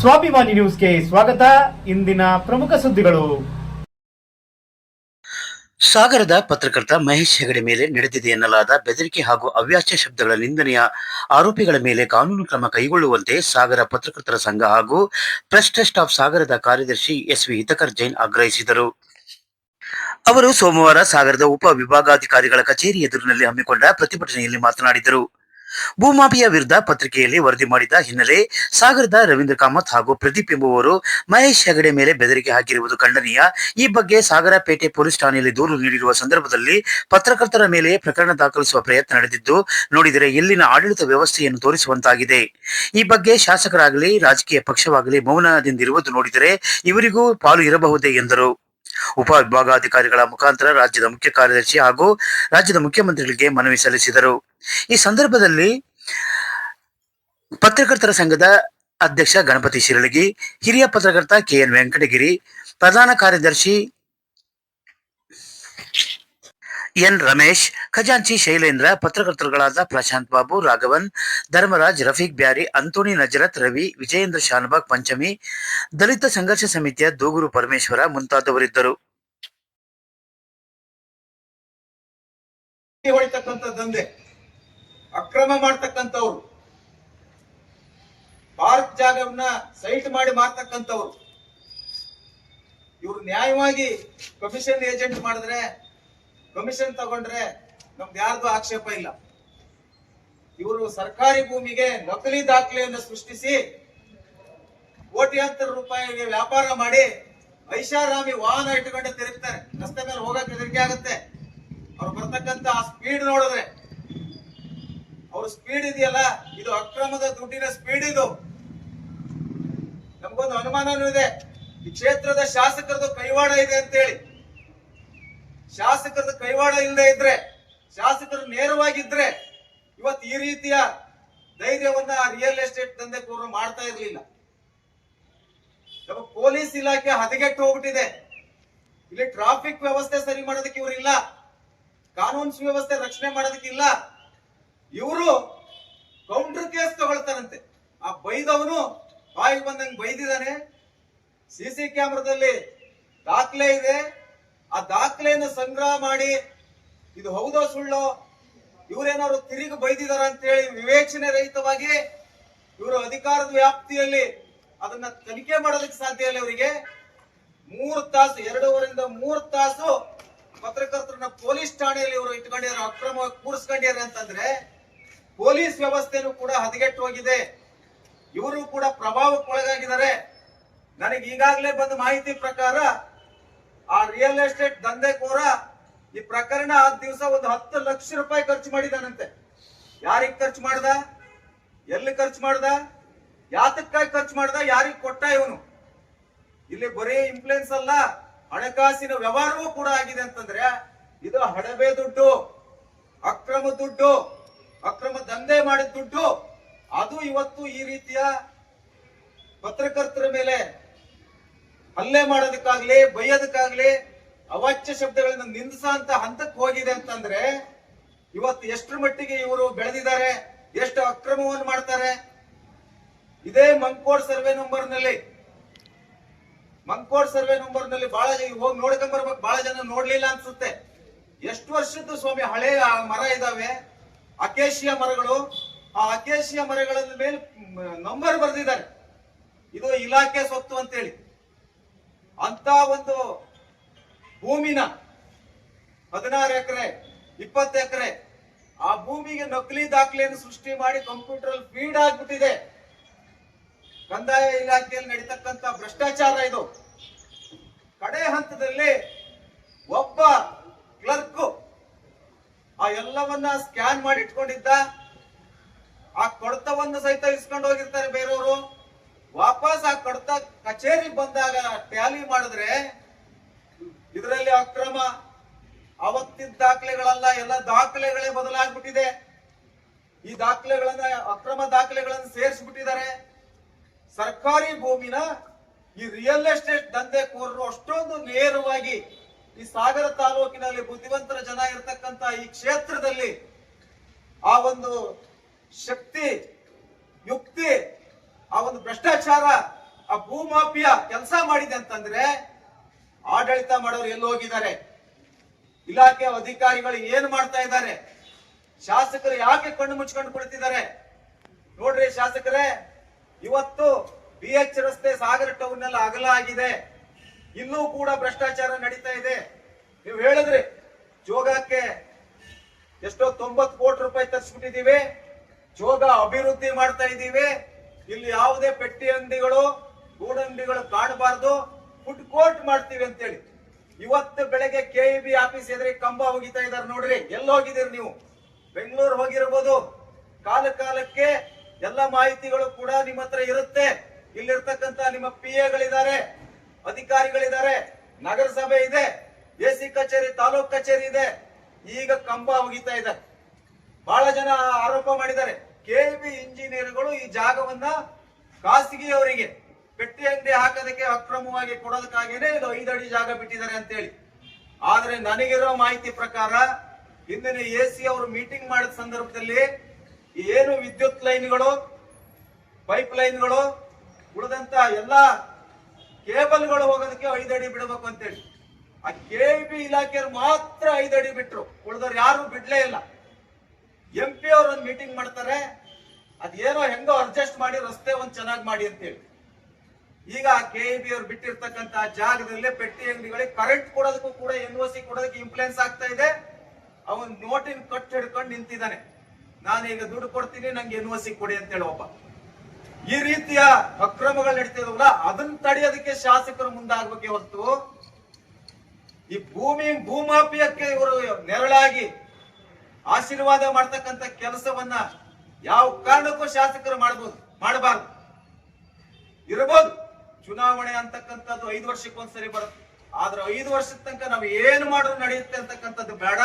ಸ್ವಾಭಿಮಾನಿ ನ್ಯೂಸ್ಗೆ ಸ್ವಾಗತ. ಇಂದಿನ ಪ್ರಮುಖ ಸುದ್ದಿಗಳು. ಸಾಗರದ ಪತ್ರಕರ್ತ ಮಹೇಶ್ ಹೆಗಡೆ ಮೇಲೆ ನಡೆದಿದೆ ಎನ್ನಲಾದ ಬೆದರಿಕೆ ಹಾಗೂ ಅವ್ಯಾಚ್ಯ ಶಬ್ದಗಳ ನಿಂದನೆಯ ಆರೋಪಿಗಳ ಮೇಲೆ ಕಾನೂನು ಕ್ರಮ ಕೈಗೊಳ್ಳುವಂತೆ ಸಾಗರ ಪತ್ರಕರ್ತರ ಸಂಘ ಹಾಗೂ ಪ್ರೆಸ್ ಟ್ರಸ್ಟ್ ಆಫ್ ಸಾಗರದ ಕಾರ್ಯದರ್ಶಿ ಎಸ್ ವಿ ಹಿತಕರ್ ಜೈನ್ ಆಗ್ರಹಿಸಿದರು. ಅವರು ಸೋಮವಾರ ಸಾಗರದ ಉಪ ವಿಭಾಗಾಧಿಕಾರಿಗಳ ಕಚೇರಿ ಎದುರಿನಲ್ಲಿ ಹಮ್ಮಿಕೊಂಡ ಪ್ರತಿಭಟನೆಯಲ್ಲಿ ಮಾತನಾಡಿದರು. ಭೂಮಾಫಿಯಾ ವಿರುದ್ಧ ಪತ್ರಿಕೆಯಲ್ಲಿ ವರದಿ ಮಾಡಿದ ಹಿನ್ನೆಲೆ ಸಾಗರದ ರವೀಂದ್ರ ಕಾಮತ್ ಹಾಗೂ ಪ್ರದೀಪ್ ಎಂಬುವವರು ಮಹೇಶ್ ಹೆಗಡೆ ಮೇಲೆ ಬೆದರಿಕೆ ಹಾಕಿರುವುದು ಖಂಡನೀಯ. ಈ ಬಗ್ಗೆ ಸಾಗರಪೇಟೆ ಪೊಲೀಸ್ ಠಾಣೆಯಲ್ಲಿ ದೂರು ನೀಡಿರುವ ಸಂದರ್ಭದಲ್ಲಿ ಪತ್ರಕರ್ತರ ಮೇಲೆ ಪ್ರಕರಣ ದಾಖಲಿಸುವ ಪ್ರಯತ್ನ ನಡೆದಿದ್ದು, ನೋಡಿದರೆ ಇಲ್ಲಿನ ಆಡಳಿತ ವ್ಯವಸ್ಥೆಯನ್ನು ತೋರಿಸುವಂತಾಗಿದೆ. ಈ ಬಗ್ಗೆ ಶಾಸಕರಾಗಲಿ, ರಾಜಕೀಯ ಪಕ್ಷವಾಗಲಿ ಮೌನದಿಂದಿರುವುದು ನೋಡಿದರೆ ಇವರಿಗೂ ಪಾಲು ಇರಬಹುದೇ ಎಂದರು. ಉಪ ವಿಭಾಗಾಧಿಕಾರಿಗಳ ಮುಖಾಂತರ ರಾಜ್ಯದ ಮುಖ್ಯ ಕಾರ್ಯದರ್ಶಿ ಹಾಗೂ ರಾಜ್ಯದ ಮುಖ್ಯಮಂತ್ರಿಗಳಿಗೆ ಮನವಿ ಸಲ್ಲಿಸಿದರು. ಈ ಸಂದರ್ಭದಲ್ಲಿ ಪತ್ರಕರ್ತರ ಸಂಘದ ಅಧ್ಯಕ್ಷ ಗಣಪತಿ ಶಿರಳಗಿ, ಹಿರಿಯ ಪತ್ರಕರ್ತ ಕೆಎನ್ ವೆಂಕಟಗಿರಿ, ಪ್ರಧಾನ ಕಾರ್ಯದರ್ಶಿ ಎನ್ ರಮೇಶ್, ಖಜಾಂಚಿ ಶೈಲೇಂದ್ರ, ಪತ್ರಕರ್ತರುಗಳಾದ ಪ್ರಶಾಂತ್ ಬಾಬು, ರಾಘವನ್, ಧರ್ಮರಾಜ್, ರಫೀಕ್ ಬ್ಯಾರಿ, ಅಂತೋಣಿ ನಜರತ್, ರವಿ, ವಿಜಯೇಂದ್ರ ಶಾನಬಾಗ್, ಪಂಚಮಿ, ದಲಿತ ಸಂಘರ್ಷ ಸಮಿತಿಯ ದೂಗುರು ಪರಮೇಶ್ವರ ಮುಂತಾದವರಿದ್ದರು. ದಂಧೆ. ಅಕ್ರಮ ಮಾಡ್ತಕ್ಕಂಥವ್ರು. ಪಾರ್ಕ್ ಜಾಗವನ್ನ ಸೈಟ್ ಮಾಡಿ ಮಾರ್ತಕ್ಕಂಥವ್ರು. ಇವ್ರು ನ್ಯಾಯವಾಗಿ ಕಮಿಷನ್ ಏಜೆಂಟ್ ಮಾಡಿದ್ರೆ, ಕಮಿಷನ್ ತಗೊಂಡ್ರೆ ನಮ್ದು ಯಾರ್ದು ಆಕ್ಷೇಪ ಇಲ್ಲ. ಇವರು ಸರ್ಕಾರಿ ಭೂಮಿಗೆ ನಕಲಿ ದಾಖಲೆಯನ್ನು ಸೃಷ್ಟಿಸಿ ಕೋಟ್ಯಾಂತರ ರೂಪಾಯಿಗೆ ವ್ಯಾಪಾರ ಮಾಡಿ ಐಷಾರಾಮಿ ವಾಹನ ಇಟ್ಟುಕೊಂಡು ತಿರುಗ್ತಾರೆ. ರಸ್ತೆ ಮೇಲೆ ಹೋಗಕ್ಕೆ ಹೆದರಿಕೆ ಆಗುತ್ತೆ. ಅವ್ರು ಬರ್ತಕ್ಕಂತ ಆ ಸ್ಪೀಡ್ ನೋಡಿದ್ರೆ ಅವ್ರ ಸ್ಪೀಡ್ ಇದೆಯಲ್ಲ, ಇದು ಅಕ್ರಮದ ದುಡ್ಡಿನ ಸ್ಪೀಡ್ ಇದು. ನಮಗೊಂದು ಅನುಮಾನನೂ ಇದೆ. ಈ ಕ್ಷೇತ್ರದ ಶಾಸಕರದ್ದು ಕೈವಾಡ ಇದೆ ಅಂತೇಳಿ. ಶಾಸಕರದ ಕೈವಾಡ ಇಲ್ಲದೆ ಇದ್ರೆ, ಶಾಸಕರು ನೇರವಾಗಿದ್ರೆ ಇವತ್ತು ಈ ರೀತಿಯ ಧೈರ್ಯವನ್ನ ರಿಯಲ್ ಎಸ್ಟೇಟ್ ದಂಧೆಕೋರರು ಮಾಡ್ತಾ ಇರಲಿಲ್ಲ. ನಮ್ಮ ಪೊಲೀಸ್ ಇಲಾಖೆ ಹದಗೆಟ್ಟು ಹೋಗ್ಬಿಟ್ಟಿದೆ. ಇಲ್ಲಿ ಟ್ರಾಫಿಕ್ ವ್ಯವಸ್ಥೆ ಸರಿ ಮಾಡೋದಕ್ಕೆ ಇವರಿಲ್ಲ. ಕಾನೂನು ಸುವ್ಯವಸ್ಥೆ ರಕ್ಷಣೆ ಮಾಡೋದಕ್ಕಿಲ್ಲ ಇವರು ಕೌಂಟರ್ ಕೇಸ್ ತಗೊಳ್ತಾರಂತೆ. ಆ ಬೈದವನು ಬಾಯಿಗೆ ಬಂದಂಗೆ ಬೈದಿದ್ದಾನೆ. ಸಿಸಿ ಕ್ಯಾಮ್ರಾದಲ್ಲಿ ದಾಖಲೆ ಇದೆ. ಆ ದಾಖಲೆಯನ್ನು ಸಂಗ್ರಹ ಮಾಡಿ, ಇದು ಹೌದೋ ಸುಳ್ಳೋ? ಇವರೇನಾದ್ರು ತಿರುಗಿ ಬೈದಿದಾರ ಅಂತೇಳಿ ವಿವೇಚನೆ ರಹಿತವಾಗಿ ಇವರು ಅಧಿಕಾರದ ವ್ಯಾಪ್ತಿಯಲ್ಲಿ ಅದನ್ನ ತನಿಖೆ ಮಾಡೋದಕ್ಕೆ ಸಾಧ್ಯ ಇಲ್ಲ ಇವರಿಗೆ. ಮೂರು ತಾಸು, ಎರಡೂವರೆಯಿಂದ ಮೂರು ತಾಸು ಪತ್ರಕರ್ತರನ್ನ ಪೊಲೀಸ್ ಠಾಣೆಯಲ್ಲಿ ಇವರು ಇಟ್ಕೊಂಡಿದ್ದಾರೆ ಅಕ್ರಮವಾಗಿ ಕೂರಿಸ್ಕೊಂಡಿದ್ದಾರೆ ಅಂತಂದ್ರೆ ಪೊಲೀಸ್ ವ್ಯವಸ್ಥೆನೂ ಕೂಡ ಹದಗೆಟ್ಟು ಹೋಗಿದೆ. ಇವರು ಕೂಡ ಪ್ರಭಾವಕ್ಕೊಳಗಾಗಿದ್ದಾರೆ. ನನಗೆ ಈಗಾಗಲೇ ಬಂದ ಮಾಹಿತಿ ಪ್ರಕಾರ ಆ ರಿಯಲ್ ಎಸ್ಟೇಟ್ ದಂಧೆಕೋರ ಈ ಪ್ರಕರಣ ಆ ದಿವಸ ಒಂದು ಹತ್ತು ಲಕ್ಷ ರೂಪಾಯಿ ಖರ್ಚು ಮಾಡಿದಾನಂತೆ. ಯಾರಿಗೆ ಖರ್ಚು ಮಾಡ್ದ? ಎಲ್ಲಿ ಖರ್ಚು ಮಾಡ್ದ? ಯಾತಕ್ಕಾಗಿ ಖರ್ಚು ಮಾಡ್ದ? ಯಾರಿಗೆ ಕೊಟ್ಟ ಇವನು? ಇಲ್ಲಿ ಬರೀ ಇನ್ಫ್ಲೂಯೆನ್ಸ್ ಅಲ್ಲ, ಹಣಕಾಸಿನ ವ್ಯವಹಾರವೂ ಕೂಡ ಆಗಿದೆ ಅಂತಂದ್ರೆ ಇದು ಹಡಬೆ ದುಡ್ಡು, ಅಕ್ರಮ ದುಡ್ಡು. ಅಕ್ರಮ ದಂಧೆ ಮಾಡಿದ ದುಡ್ಡು, ಅದು ಇವತ್ತು ಈ ರೀತಿಯ ಪತ್ರಕರ್ತರ ಮೇಲೆ ಹಲ್ಲೆ ಮಾಡೋದಕ್ಕಾಗ್ಲಿ, ಬೈಯೋದಕ್ಕಾಗ್ಲಿ ಅವಾಚ್ಯ ಶಬ್ದಗಳನ್ನ ನಿಂದಿಸ ಅಂತ ಹಂತಕ್ಕೆ ಹೋಗಿದೆ ಅಂತಂದ್ರೆ, ಇವತ್ತು ಎಷ್ಟರ ಮಟ್ಟಿಗೆ ಇವರು ಬೆಳೆದಿದ್ದಾರೆ, ಎಷ್ಟು ಅಕ್ರಮವನ್ನು ಮಾಡ್ತಾರೆ? ಇದೇ ಮಂಕೋಡ್ ಸರ್ವೆ ನಂಬರ್ನಲ್ಲಿ ಮಂಕೋಡ್ ಸರ್ವೆ ನಂಬರ್ನಲ್ಲಿ ಬಹಳ ಹೋಗಿ ನೋಡ್ಕೊಂಡ್ ಬರ್ಬೇಕು, ಬಹಳ ಜನ ನೋಡ್ಲಿಲ್ಲ ಅನ್ಸುತ್ತೆ. ಎಷ್ಟು ವರ್ಷದ್ದು ಸ್ವಾಮಿ, ಹಳೆ ಮರ ಇದಾವೆ. ಅಕೇಶಿಯ ಮರಗಳು, ಆ ಅಕೇಶಿಯ ಮರಗಳ ಮೇಲೆ ನಂಬರ್ ಬರೆದಿದ್ದಾರೆ. ಇದು ಇಲಾಖೆ ಸ್ವತ್ತು ಅಂತೇಳಿ. ಅಂತ ಒಂದು ಭೂಮಿನ ಹದಿನಾರು ಎಕರೆ, ಇಪ್ಪತ್ತು ಎಕರೆ, ಆ ಭೂಮಿಗೆ ನಕಲಿ ದಾಖಲೆಯನ್ನು ಸೃಷ್ಟಿ ಮಾಡಿ ಕಂಪ್ಯೂಟರ್ ಫೀಡ್ ಆಗ್ಬಿಟ್ಟಿದೆ. ಕಂದಾಯ ಇಲಾಖೆಯಲ್ಲಿ ನಡೀತಕ್ಕಂತ ಭ್ರಷ್ಟಾಚಾರ ಇದು. ಕಡೆ ಹಂತದಲ್ಲಿ ಒಬ್ಬ ಕ್ಲರ್ಕ್ ಎಲ್ಲವನ್ನ ಸ್ಕ್ಯಾನ್ ಮಾಡಿ ಇಟ್ಕೊಂಡಿದ್ದ ಆ ಕಡತವನ್ನು ಸಹಿತ ಇಸ್ಕೊಂಡು ಹೋಗಿರ್ತಾರೆ ಬೇರೆಯವರು. ವಾಪಸ್ ಆ ಕಡತ ಕಚೇರಿ ಬಂದಾಗ ಟ್ಯಾಲಿ ಮಾಡಿದ್ರೆ ಇದರಲ್ಲಿ ಅಕ್ರಮ. ಅವತ್ತಿನ ದಾಖಲೆಗಳಲ್ಲ, ಎಲ್ಲ ದಾಖಲೆಗಳೇ ಬದಲಾಗ್ಬಿಟ್ಟಿದೆ. ಈ ದಾಖಲೆಗಳನ್ನ, ಅಕ್ರಮ ದಾಖಲೆಗಳನ್ನು ಸೇರಿಸ್ಬಿಟ್ಟಿದ್ದಾರೆ. ಸರ್ಕಾರಿ ಭೂಮಿನ ಈ ರಿಯಲ್ ಎಸ್ಟೇಟ್ ದಂಧೆಕೋರರು ಅಷ್ಟೊಂದು ನೇರವಾಗಿ ಈ ಸಾಗರ ತಾಲೂಕಿನಲ್ಲಿ ಬುದ್ಧಿವಂತರ ಜನ ಇರತಕ್ಕಂತ ಈ ಕ್ಷೇತ್ರದಲ್ಲಿ ಆ ಒಂದು ಶಕ್ತಿ, ಯುಕ್ತಿ, ಆ ಒಂದು ಭ್ರಷ್ಟಾಚಾರ, ಆ ಭೂಮಾಫಿಯಾ ಕೆಲಸ ಮಾಡಿದೆ ಅಂತಂದ್ರೆ ಆಡಳಿತ ಮಾಡೋರು ಎಲ್ಲಿ ಹೋಗಿದ್ದಾರೆ? ಇಲಾಖೆ ಅಧಿಕಾರಿಗಳು ಏನ್ ಮಾಡ್ತಾ ಇದ್ದಾರೆ? ಶಾಸಕರು ಯಾಕೆ ಕಣ್ಣು ಮುಚ್ಕೊಂಡು ಕುಳಿತಿದ್ದಾರೆ? ನೋಡ್ರಿ ಶಾಸಕರೇ, ಇವತ್ತು ಬಿ ಎಚ್ ರಸ್ತೆ ಸಾಗರ ಟೌನ್ ಅಗಲ ಆಗಿದೆ. ಇನ್ನೂ ಕೂಡ ಭ್ರಷ್ಟಾಚಾರ ನಡೀತಾ ಇದೆ. ನೀವು ಹೇಳಿದ್ರಿ, ಜೋಗಕ್ಕೆ ಎಷ್ಟೋ ತೊಂಬತ್ತು ಕೋಟಿ ರೂಪಾಯಿ ತರಿಸ್ಬಿಟ್ಟಿದೀವಿ ಜೋಗ ಅಭಿವೃದ್ಧಿ ಮಾಡ್ತಾ ಇದ್ದೀವಿ. ಇಲ್ಲಿ ಯಾವುದೇ ಪೆಟ್ಟಿ ಅಂಗಡಿಗಳು ಗೂಡಂಗಡಿಗಳು ಕಾಣಬಾರ್ದು ಫುಡ್ ಕೋರ್ಟ್ ಮಾಡ್ತೀವಿ ಅಂತೇಳಿ. ಇವತ್ತು ಬೆಳಗ್ಗೆ ಕೆ ಬಿ ಆಫೀಸ್ ಎದುರಿಗೆ ಕಂಬ ಹೋಗಿತಾ ಇದಾರೆ ನೋಡ್ರಿ, ಎಲ್ಲಿ ಹೋಗಿದ್ದೀರಿ ನೀವು? ಬೆಂಗಳೂರು ಹೋಗಿರ್ಬೋದು. ಕಾಲ ಕಾಲಕ್ಕೆ ಎಲ್ಲ ಮಾಹಿತಿಗಳು ಕೂಡ ನಿಮ್ಮ ಹತ್ರ ಇರುತ್ತೆ. ಇಲ್ಲಿರ್ತಕ್ಕಂತ ನಿಮ್ಮ ಪಿ ಎಗಳಿದ್ದಾರೆ ಅಧಿಕಾರಿಗಳಿದ್ದಾರೆ. ನಗರಸಭೆ ಇದೆ ಎಸಿ ಕಚೇರಿ, ತಾಲೂಕ್ ಕಚೇರಿ ಇದೆ. ಈಗ ಕಂಬ ಹೋಗಿತಾ ಇದೆ. ಬಹಳ ಜನ ಆರೋಪ ಮಾಡಿದ್ದಾರೆ. ಕೆಬಿ ಇಂಜಿನಿಯರ್ಗಳು ಈ ಜಾಗವನ್ನ ಖಾಸಗಿಯವರಿಗೆ ಪೆಟ್ಟಿ ಅಂಗಡಿ ಹಾಕೋದಕ್ಕೆ ಅಕ್ರಮವಾಗಿ ಕೊಡೋದಕ್ಕಾಗೇನೆ ಇದು ಐದು ಅಡಿ ಜಾಗ ಬಿಟ್ಟಿದ್ದಾರೆ ಅಂತೇಳಿ. ಆದ್ರೆ ನನಗಿರೋ ಮಾಹಿತಿ ಪ್ರಕಾರ ಹಿಂದಿನ ಎ ಸಿ ಅವರು ಮೀಟಿಂಗ್ ಮಾಡಿದ ಸಂದರ್ಭದಲ್ಲಿ ಏನು ವಿದ್ಯುತ್ ಲೈನ್ಗಳು, ಪೈಪ್ ಲೈನ್ಗಳು ಉಳಿದಂತ ಎಲ್ಲಾ ಕೇಬಲ್ಗಳು ಹೋಗೋದಕ್ಕೆ ಐದು ಅಡಿ ಬಿಡಬೇಕು ಅಂತೇಳಿ. ಆ ಕೆ ಬಿ ಇಲಾಖೆಯವ್ರು ಮಾತ್ರ ಐದು ಅಡಿ ಬಿಟ್ರು. ಉಳಿದವ್ರು ಯಾರು ಬಿಡ್ಲೇ ಇಲ್ಲ. ಎಂ ಪಿ ಅವ್ರ ಒಂದು ಮೀಟಿಂಗ್ ಮಾಡ್ತಾರೆ. ಅದೇನೋ ಹೆಂಗೋ ಅಡ್ಜಸ್ಟ್ ಮಾಡಿ ರಸ್ತೆ ಒಂದ್ ಚೆನ್ನಾಗಿ ಮಾಡಿ ಅಂತೇಳಿ. ಈಗ ಕೆ ಬಿ ಅವ್ರು ಬಿಟ್ಟಿರ್ತಕ್ಕಂತ ಜಾಗದಲ್ಲೇ ಪೆಟ್ಟಿ ಅಂಗಡಿಗಳಿಗೆ ಕರೆಂಟ್ ಕೊಡೋದಕ್ಕೂ ಕೂಡ ಎನ್ ಒ ಸಿ ಕೊಡೋದಕ್ಕೆ ಇನ್ಫ್ಲೂಯೆನ್ಸ್ ಆಗ್ತಾ ಇದೆ. ಅವನ್ ನೋಟಿನ ಕಟ್ ಹಿಡ್ಕೊಂಡು ನಿಂತಿದ್ದಾನೆ. ನಾನೀಗ ದುಡ್ಡು ಕೊಡ್ತೀನಿ, ನಂಗೆ ಎನ್ ಒ ಸಿ ಕೊಡಿ ಅಂತೇಳಿ ಒಬ್ಬ. ಈ ರೀತಿಯ ಅಕ್ರಮಗಳು ನಡೀತಿದವಲ್ಲ ಅದನ್ನ ತಡೆಯೋದಕ್ಕೆ ಶಾಸಕರು ಮುಂದಾಗಬೇಕೆ ಹೊರತು ಈ ಭೂಮಿ ಭೂಮಾಫಿಯಕ್ಕೆ ಇವರು ನೆರಳಾಗಿ ಆಶೀರ್ವಾದ ಮಾಡ್ತಕ್ಕಂಥ ಕೆಲಸವನ್ನ ಯಾವ ಕಾರಣಕ್ಕೂ ಶಾಸಕರು ಮಾಡಬಹುದು ಮಾಡಬಾರ್ದು. ಇರಬಹುದು ಚುನಾವಣೆ ಅಂತಕ್ಕಂಥದ್ದು ಐದು ವರ್ಷಕ್ಕೊಂದ್ಸರಿ ಬರುತ್ತೆ. ಆದ್ರೆ ಐದು ವರ್ಷದ ತನಕ ನಾವು ಏನು ಮಾಡಿದ್ರು ನಡೆಯುತ್ತೆ ಅಂತಕ್ಕಂಥದ್ದು ಬೇಡ.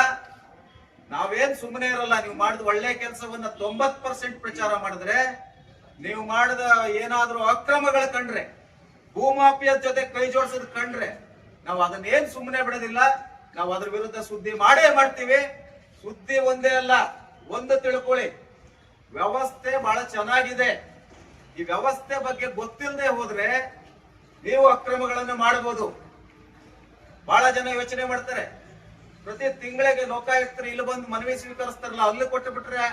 ನಾವೇನ್ ಸುಮ್ಮನೆ ಇರಲ್ಲ. ನೀವು ಮಾಡಿದ ಒಳ್ಳೆ ಕೆಲಸವನ್ನ ತೊಂಬತ್ ಪರ್ಸೆಂಟ್ ಪ್ರಚಾರ ಮಾಡಿದ್ರೆ ನೀವು ಮಾಡಿದ ಏನಾದರೂ ಅಕ್ರಮಗಳು ಕಂಡ್ರೆ ಭೂಮಾಫಿಯದ ಜೊತೆ ಕೈ ಜೋಡಿಸಿದ ಕಂಡ್ರೆ, ನಾವು ಅದನ್ನೇನು ಸುಮ್ಮನೆ ಬಿಡೋದಿಲ್ಲ. ನಾವು ಅದ್ರ ವಿರುದ್ಧ ಸುದ್ದಿ ಮಾಡೇ ಮಾಡ್ತೀವಿ. ಸುದ್ದಿ ಒಂದೇ ಅಲ್ಲ, ಒಂದು ತಿಳ್ಕೊಳ್ಳಿ. ವ್ಯವಸ್ಥೆ ಬಹಳ ಚೆನ್ನಾಗಿದೆ. ಈ ವ್ಯವಸ್ಥೆ ಬಗ್ಗೆ ಗೊತ್ತಿಲ್ಲದೆ ಹೋದ್ರೆ ನೀವು ಅಕ್ರಮಗಳನ್ನು ಮಾಡಬಹುದು ಬಹಳ ಜನ ಯೋಚನೆ ಮಾಡ್ತಾರೆ. ಪ್ರತಿ ತಿಂಗಳಿಗೆ ಲೋಕಾಯುಕ್ತರು ಇಲ್ಲಿ ಬಂದು ಮನವಿ ಸ್ವೀಕರಿಸ್ತಾರಲ್ಲ, ಅಲ್ಲಿ ಕೊಟ್ಟು ಬಿಟ್ರೆ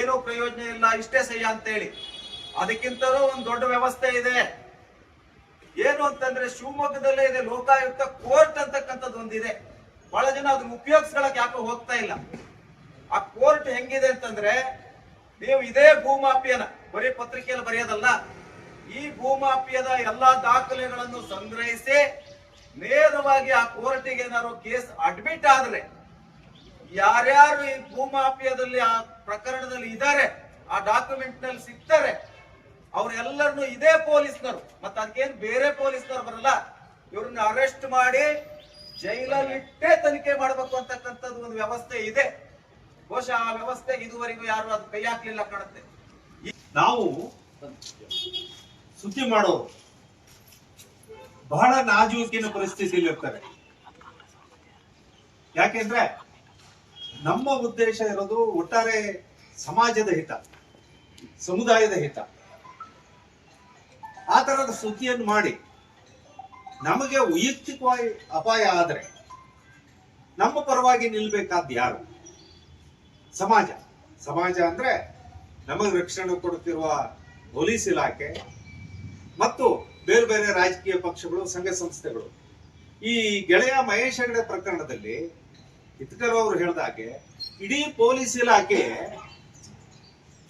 ಏನೂ ಪ್ರಯೋಜನ ಇಲ್ಲ, ಇಷ್ಟೇ ಸಹ್ಯ ಅಂತೇಳಿ. ಅದಕ್ಕಿಂತಲೂ ಒಂದು ದೊಡ್ಡ ವ್ಯವಸ್ಥೆ ಇದೆ. ಏನು ಅಂತಂದ್ರೆ ಶಿವಮೊಗ್ಗದಲ್ಲೇ ಇದೆ ಲೋಕಾಯುಕ್ತ ಕೋರ್ಟ್ ಅಂತಕ್ಕಂಥದ್ದು ಒಂದಿದೆ. ಬಹಳ ಜನ ಅದನ್ನ ಉಪಯೋಗಿಸ್ಕೊಳಕ್ ಯಾಕೋ ಹೋಗ್ತಾ ಇಲ್ಲ. ಆ ಕೋರ್ಟ್ ಹೆಂಗಿದೆ ಅಂತಂದ್ರೆ ನೀವು ಇದೇ ಭೂಮಾಪಿಯನ ಬರೀ ಪತ್ರಿಕೆಯಲ್ಲಿ ಬರೆಯೋದಲ್ಲ, ಈ ಭೂಮಾಪಿಯದ ಎಲ್ಲಾ ದಾಖಲೆಗಳನ್ನು ಸಂಗ್ರಹಿಸಿ ನೇರವಾಗಿ ಆ ಕೋರ್ಟಿಗೆ ಏನಾದ್ರು ಕೇಸ್ ಅಡ್ಮಿಟ್ ಆದ್ರೆ ಯಾರ್ಯಾರು ಈ ಭೂಮಾಪಿಯದಲ್ಲಿ ಆ ಪ್ರಕರಣದಲ್ಲಿ ಇದ್ದಾರೆ ಆ ಡಾಕ್ಯುಮೆಂಟ್ನಲ್ಲಿ ಸಿಗ್ತಾರೆ ಅವ್ರೆಲ್ಲರನ್ನು ಇದೇ ಪೊಲೀಸ್ನವರು. ಮತ್ತೆ ಅದಕ್ಕೇನು ಬೇರೆ ಪೊಲೀಸ್ನರು ಬರಲ್ಲ ಇವ್ರನ್ನ ಅರೆಸ್ಟ್ ಮಾಡಿ ಜೈಲಲ್ಲಿ ಇಟ್ಟೇ ತನಿಖೆ ಮಾಡಬೇಕು ಅಂತಕ್ಕಂಥದ್ದು ಒಂದು ವ್ಯವಸ್ಥೆ ಇದೆ. ಬಹುಶಃ ಆ ವ್ಯವಸ್ಥೆ ಇದುವರೆಗೂ ಯಾರು ಅದು ಕೈ ಹಾಕ್ಲಿಲ್ಲ ಕಾಣುತ್ತೆ. ನಾವು ಸುದ್ದಿ ಮಾಡೋ ಬಹಳ ನಾಜೂಕಿನ ಪರಿಸ್ಥಿತಿಯಲ್ಲಿ ಇರ್ತಾರೆ. ಯಾಕೆಂದ್ರೆ ನಮ್ಮ ಉದ್ದೇಶ ಇರೋದು ಒಟ್ಟಾರೆ ಸಮಾಜದ ಹಿತ, ಸಮುದಾಯದ ಹಿತ. ಆ ತರದ ಸುದ್ದಿಯನ್ನು ಮಾಡಿ. ನಮಗೆ ವೈಯಕ್ತಿಕವಾಗಿ ಅಪಾಯ ಆದರೆ ನಮ್ಮ ಪರವಾಗಿ ನಿಲ್ಬೇಕಾದ್ ಯಾರು? ಸಮಾಜ. ಸಮಾಜ ಅಂದ್ರೆ ನಮಗೆ ರಕ್ಷಣೆ ಕೊಡುತ್ತಿರುವ ಪೊಲೀಸ್ ಇಲಾಖೆ ಮತ್ತು ಬೇರೆ ಬೇರೆ ರಾಜಕೀಯ ಪಕ್ಷಗಳು, ಸಂಘ ಸಂಸ್ಥೆಗಳು. ಈ ಗೆಳೆಯ ಮಹೇಶ್ ಹೆಗಡೆ ಪ್ರಕರಣದಲ್ಲಿ ಹಿತಕರ್ ಅವರು ಹೇಳಿದಾಗೆ ಇಡೀ ಪೊಲೀಸ್ ಇಲಾಖೆ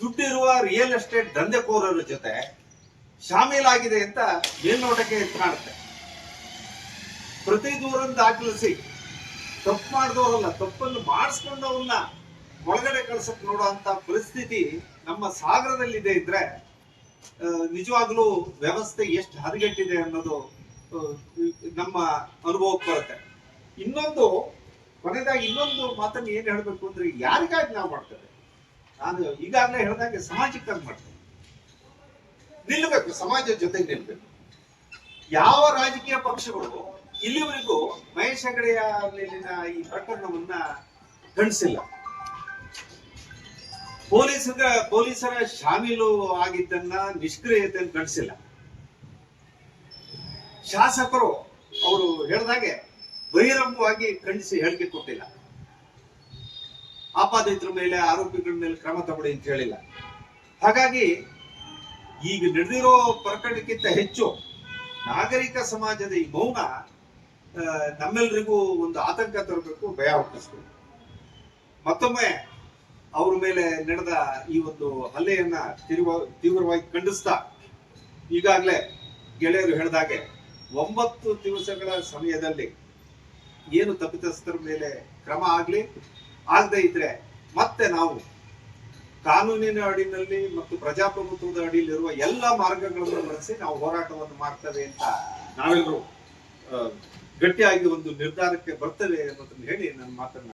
ದುಡ್ಡಿರುವ ರಿಯಲ್ ಎಸ್ಟೇಟ್ ದಂಧೆಕೋರರ ಜೊತೆ ಶಾಮೀಲಾಗಿದೆ ಅಂತ ಮೇಲ್ನೋಟಕ್ಕೆ ಕಾಣುತ್ತೆ. ಪ್ರತಿ ದೂರನ್ನು ದಾಖಲಿಸಿ ತಪ್ಪು ಮಾಡಿದವರಲ್ಲ, ತಪ್ಪನ್ನು ಮಾಡಿಸ್ಕೊಂಡವ್ರನ್ನ ಒಳಗಡೆ ಕಳ್ಸಕ್ ನೋಡುವಂತ ಪರಿಸ್ಥಿತಿ ನಮ್ಮ ಸಾಗರದಲ್ಲಿದೆ ಇದ್ರೆ ನಿಜವಾಗ್ಲೂ ವ್ಯವಸ್ಥೆ ಎಷ್ಟು ಹದಗೆಟ್ಟಿದೆ ಅನ್ನೋದು ನಮ್ಮ ಅನುಭವಕ್ಕೆ ಬರುತ್ತೆ. ಇನ್ನೊಂದು, ಕೊನೆಯದಾಗಿ ಇನ್ನೊಂದು ಮಾತನ್ನು ಏನ್ ಹೇಳ್ಬೇಕು ಅಂದ್ರೆ ಯಾರಿಗಾಗಿ ನಾವು ಮಾಡ್ತೇವೆ? ನಾನು ಈಗಾಗಲೇ ಹೇಳ್ದಂಗೆ ಸಮಾಜಕ್ಕಾಗಿ ಮಾಡ್ತೇವೆ ನಿಲ್ಬೇಕು ಸಮಾಜದ ಜೊತೆಗೆ ನಿಲ್ಬೇಕು. ಯಾವ ರಾಜಕೀಯ ಪಕ್ಷಗಳು ಇಲ್ಲಿವರೆಗೂ ಮಹೇಶ್ ಹೆಗಡೆಯ ಮೇಲಿನ ಈ ಪ್ರಕರಣವನ್ನ ಖಂಡಿಸಿಲ್ಲ. ಪೊಲೀಸರ ಪೊಲೀಸರ ಶಾಮೀಲು ಆಗಿದ್ದನ್ನ ನಿಷ್ಕ್ರಿಯತೆಯನ್ನು ಖಂಡಿಸಿಲ್ಲ. ಶಾಸಕರು ಅವರು ಹೇಳಿದಾಗೆ ಬಹಿರಂಗವಾಗಿ ಖಂಡಿಸಿ ಹೇಳಿಕೆ ಕೊಟ್ಟಿಲ್ಲ. ಆಪಾದಿತರ ಮೇಲೆ ಆರೋಪಿಗಳ ಮೇಲೆ ಕ್ರಮ ತಗೊಳ್ಳಿ ಅಂತ ಹೇಳಿಲ್ಲ. ಹಾಗಾಗಿ ಈಗ ನಡೆದಿರೋ ಪ್ರಕರಣಕ್ಕಿಂತ ಹೆಚ್ಚು ನಾಗರಿಕ ಸಮಾಜದ ಈ ಮೌನ ನಮ್ಮೆಲ್ಲರಿಗೂ ಒಂದು ಆತಂಕ ತರಬೇಕು, ಭಯ ಹುಟ್ಟಿಸ್ಬೇಕು. ಮತ್ತೊಮ್ಮೆ ಅವ್ರ ಮೇಲೆ ನಡೆದ ಈ ಒಂದು ಹಲ್ಲೆಯನ್ನ ತೀವ್ರ, ತೀವ್ರವಾಗಿ ಖಂಡಿಸ್ತಾ ಈಗಾಗಲೇ ಗೆಳೆಯರು ಹೇಳಿದಾಗೆ ಒಂಬತ್ತು ದಿವಸಗಳ ಸಮಯದಲ್ಲಿ ಏನು ತಪ್ಪಿತಸ್ಥರ ಮೇಲೆ ಕ್ರಮ ಆಗಲಿ, ಆಗದೆ ಇದ್ರೆ ಮತ್ತೆ ನಾವು ಕಾನೂನಿನ ಅಡಿನಲ್ಲಿ ಮತ್ತು ಪ್ರಜಾಪ್ರಭುತ್ವದ ಅಡಿಯಲ್ಲಿರುವ ಎಲ್ಲ ಮಾರ್ಗಗಳನ್ನು ಬಳಸಿ ನಾವು ಹೋರಾಟವನ್ನು ಮಾಡ್ತೇವೆ ಅಂತ ನಾವೆಲ್ಲರೂ ಗಟ್ಟಿಯಾಗಿ ಒಂದು ನಿರ್ಧಾರಕ್ಕೆ ಬರ್ತೇವೆ ಅನ್ನೋದನ್ನ ಹೇಳಿ ನನ್ನ ಮಾತನ್ನ